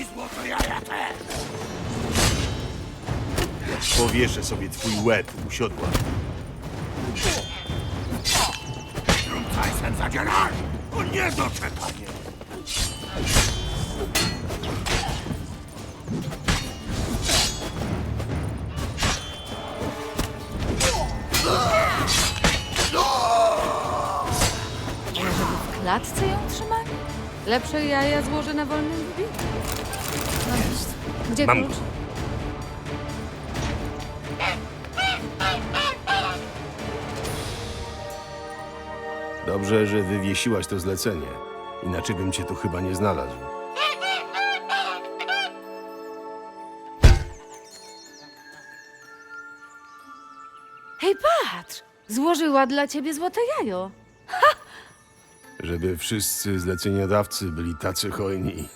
I złoto jaja też! Powieszę sobie twój łeb u siodła. Trumcaj sen zadzieraj! O niedoczekanie! W klatce ją trzymali? Lepsze jaja złożę na wolnym wybiegu. No jest. Gdzie Mam klucz? go. Dobrze, że wywiesiłaś to zlecenie. Inaczej bym cię tu chyba nie znalazł. Hej, patrz! Złożyła dla ciebie złote jajo. Żeby wszyscy zleceniodawcy byli tacy hojni.